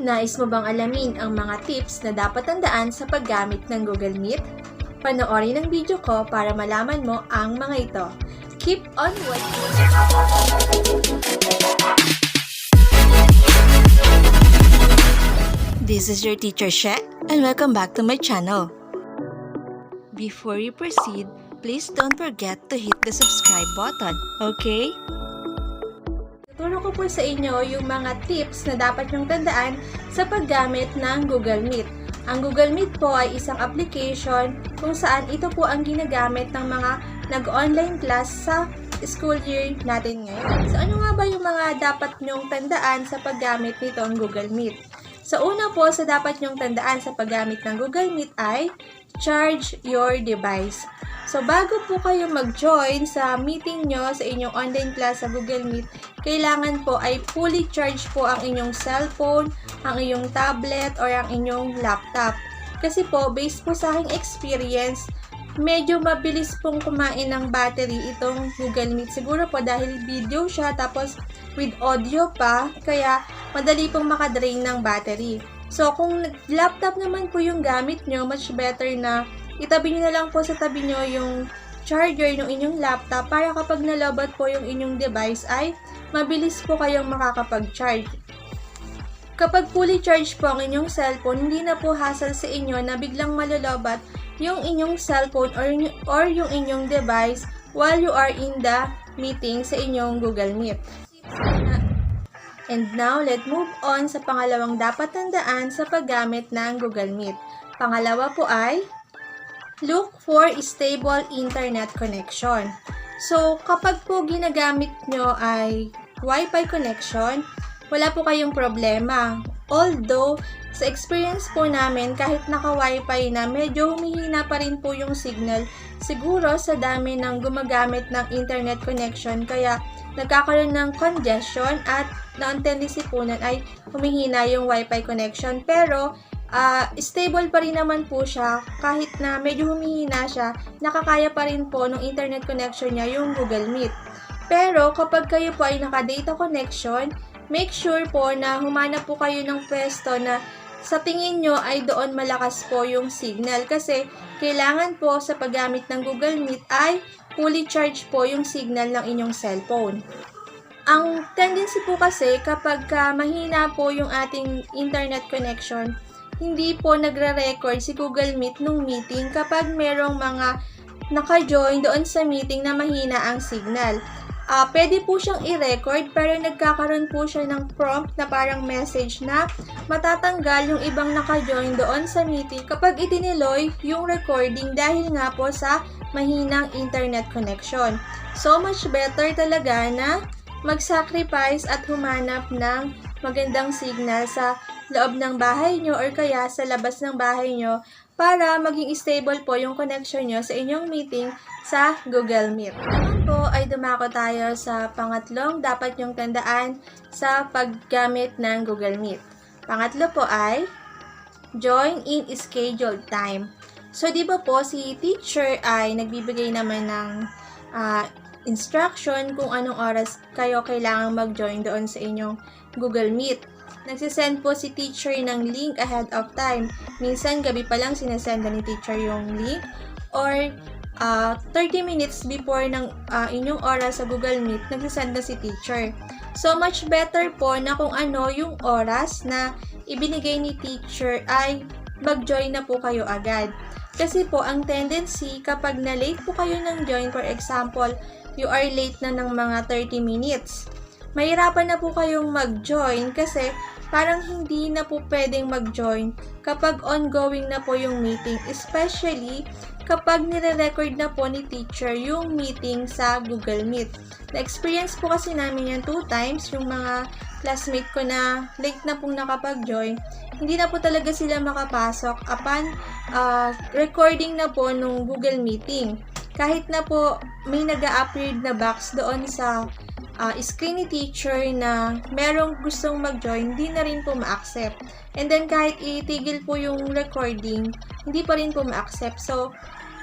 Nais mo bang alamin ang mga tips na dapat tandaan sa paggamit ng Google Meet? Panoorin ang video ko para malaman mo ang mga ito. Keep on watching! This is your teacher She and welcome back to my channel. Before you proceed, please don't forget to hit the subscribe button, okay? Tuturo ko po sa inyo yung mga tips na dapat nyong tandaan sa paggamit ng Google Meet. Ang Google Meet po ay isang application kung saan ito po ang ginagamit ng mga nag-online class sa school year natin ngayon. So ano nga ba yung mga dapat nyong tandaan sa paggamit nitong Google Meet? Sa una po, sa dapat nyong tandaan sa paggamit ng Google Meet ay charge your device. So, bago po kayo mag-join sa meeting nyo sa inyong online class sa Google Meet, kailangan po ay fully charged po ang inyong cellphone, ang inyong tablet, or ang inyong laptop. Kasi po, based po sa aking experience, medyo mabilis pong kumain ng battery itong Google Meet. Siguro po dahil video siya, tapos with audio pa, kaya madali pong makadrain ng battery. So, kung laptop naman po yung gamit nyo, much better na itabi nyo na lang po sa tabi nyo yung charger ng inyong laptop para kapag nalobat po yung inyong device ay mabilis po kayong makakapag-charge. Kapag fully charged po ang inyong cellphone, hindi na po hassle sa inyo na biglang malolobat yung inyong cellphone or, or yung inyong device while you are in the meeting sa inyong Google Meet. And now, let's move on sa pangalawang dapat tandaan sa paggamit ng Google Meet. Pangalawa po ay, look for stable internet connection. So, kapag po ginagamit nyo ay Wi-Fi connection, wala po kayong problema. Although, sa experience po namin, kahit naka-Wi-Fi na, medyo humihina pa rin po yung signal. Siguro sa dami ng gumagamit ng internet connection, kaya nagkakaroon ng congestion at ang tendency po ay humihina yung Wi-Fi connection. Pero, ah, stable pa rin naman po siya kahit na medyo humihina siya, nakakaya pa rin po ng internet connection niya yung Google Meet. Pero kapag kayo po ay naka-data connection, make sure po na humanap po kayo ng pwesto na sa tingin nyo ay doon malakas po yung signal kasi kailangan po sa paggamit ng Google Meet ay fully charged po yung signal ng inyong cellphone. Ang tendency po kasi kapag ka mahina po yung ating internet connection, hindi po nagre-record si Google Meet nung meeting kapag merong mga naka-join doon sa meeting na mahina ang signal. Ah, pwede po siyang i-record pero nagkakaroon po siya ng prompt na parang message na matatanggal yung ibang naka-join doon sa meeting kapag itiniloy yung recording dahil nga po sa mahinang internet connection. So much better talaga na mag-sacrifice at humanap ng magandang signal sa loob ng bahay nyo or kaya sa labas ng bahay nyo para maging stable po yung connection nyo sa inyong meeting sa Google Meet. Naman po ay dumako tayo sa pangatlong dapat nyong tandaan sa paggamit ng Google Meet. Pangatlo po ay join in scheduled time. So, di ba po si teacher ay nagbibigay naman ng ah, instruction kung anong oras kayo kailangang mag-join doon sa inyong Google Meet. Nagsisend po si teacher ng link ahead of time. Minsan, gabi pa lang sinesend ni teacher yung link. Or, ah, 30 minutes before ng ah, inyong oras sa Google Meet, nagsisend na si teacher. So, much better po na kung ano yung oras na ibinigay ni teacher ay mag-join na po kayo agad. Kasi po, ang tendency, kapag na-late po kayo ng join, for example, you are late na ng mga 30 minutes, mahirapan na po kayong mag-join kasi parang hindi na po pwedeng mag-join kapag ongoing na po yung meeting, especially kapag nire-record na po ni teacher yung meeting sa Google Meet. Na-experience po kasi namin yan two times, yung mga classmate ko na late na pong nakapag-join, hindi na po talaga sila makapasok upon ah, recording na po nung Google Meeting. Kahit na po may nag upload na box doon sa ah, screen ni teacher na merong gustong mag-join, hindi na rin po ma-accept. And then kahit itigil po yung recording, hindi pa rin po ma-accept. So,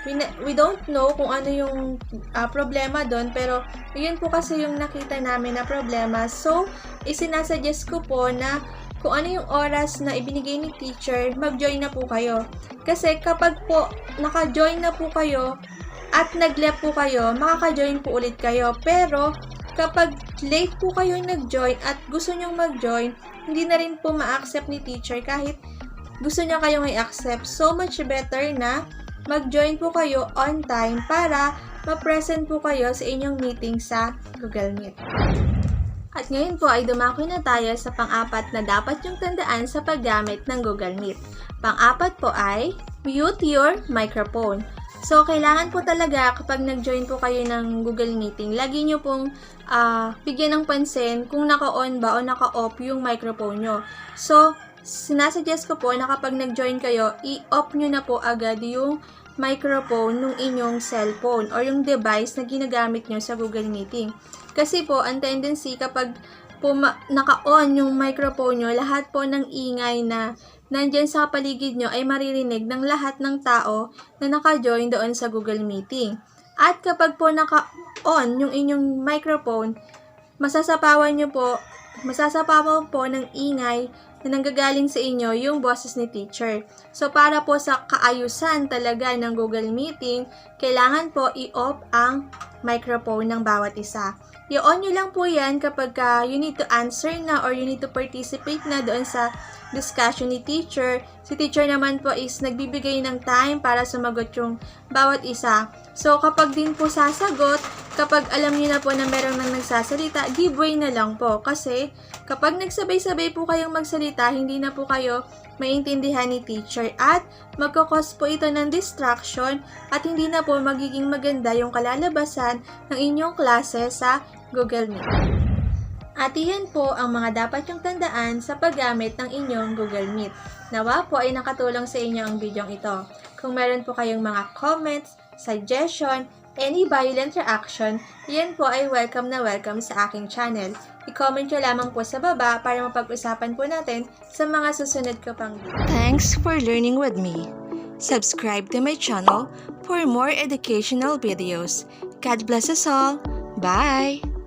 we, we don't know kung ano yung ah, problema doon, pero yun po kasi yung nakita namin na problema. So, isinasuggest ko po na kung ano yung oras na ibinigay ni teacher, mag-join na po kayo. Kasi kapag po naka-join na po kayo at nag-left po kayo, makaka-join po ulit kayo. Pero kapag late po kayo nag-join at gusto nyong mag-join, hindi na rin po ma-accept ni teacher kahit gusto niya kayong i-accept. So much better na mag-join po kayo on time para ma-present po kayo sa inyong meeting sa Google Meet. At ngayon po ay dumako na tayo sa pang-apat na dapat yung tandaan sa paggamit ng Google Meet. Pang-apat po ay mute your microphone. So, kailangan po talaga kapag nag-join po kayo ng Google Meeting, lagi nyo pong ah, bigyan ng pansin kung naka-on ba o naka-off yung microphone nyo. So, sinasuggest ko po na kapag nag-join kayo, i-off nyo na po agad yung microphone ng inyong cellphone or yung device na ginagamit nyo sa Google Meeting. Kasi po, ang tendency kapag naka-on yung microphone nyo, lahat po ng ingay na nandyan sa paligid nyo ay maririnig ng lahat ng tao na naka-join doon sa Google Meeting. At kapag po naka-on yung inyong microphone, masasapawan nyo po, masasapawan po ng ingay na nanggagaling sa inyo yung boses ni teacher. So, para po sa kaayusan talaga ng Google Meeting, kailangan po i-off ang microphone ng bawat isa. I-on nyo lang po yan kapag ka you need to answer na or you need to participate na doon sa discussion ni teacher. Si teacher naman po is nagbibigay ng time para sumagot yung bawat isa. So, kapag din po sasagot, kapag alam niyo na po na meron nang nagsasalita, give way na lang po. Kasi, kapag nagsabay-sabay po kayong magsalita, hindi na po kayo maintindihan ni teacher at magkakos po ito ng distraction at hindi na po magiging maganda yung kalalabasan ng inyong klase sa Google Meet. At iyan po ang mga dapat yung tandaan sa paggamit ng inyong Google Meet. Nawa po ay nakatulong sa inyo ang bidyong ito. Kung meron po kayong mga comments, suggestion, any violent reaction, iyan po ay welcome na welcome sa aking channel. I-comment nyo lamang po sa baba para mapag-usapan po natin sa mga susunod ko pang video. Thanks for learning with me. Subscribe to my channel for more educational videos. God bless us all. Bye!